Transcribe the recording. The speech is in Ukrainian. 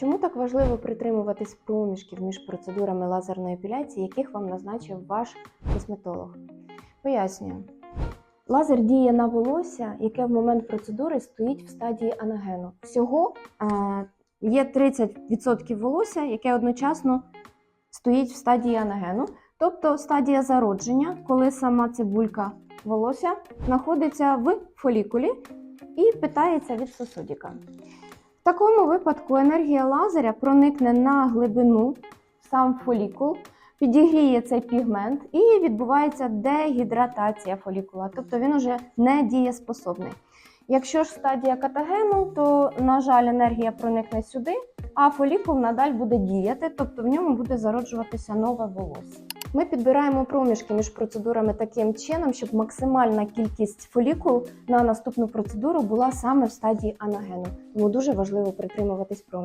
Чому так важливо притримуватись проміжків між процедурами лазерної епіляції, яких вам назначив ваш косметолог? Пояснюю. Лазер діє на волосся, яке в момент процедури стоїть в стадії анагену. Всього е, є 30% волосся, яке одночасно стоїть в стадії анагену, тобто стадія зародження, коли сама цибулька волосся знаходиться в фолікулі і питається від сосудіка. В такому випадку енергія лазеря проникне на глибину сам фолікул, підігріє цей пігмент і відбувається дегідратація фолікула, тобто він уже не дієспособний. Якщо ж стадія катагену, то, на жаль, енергія проникне сюди, а фолікул надаль буде діяти, тобто в ньому буде зароджуватися нове волосся. Ми підбираємо проміжки між процедурами таким чином, щоб максимальна кількість фолікул на наступну процедуру була саме в стадії анагену. Тому дуже важливо притримуватись проміжків.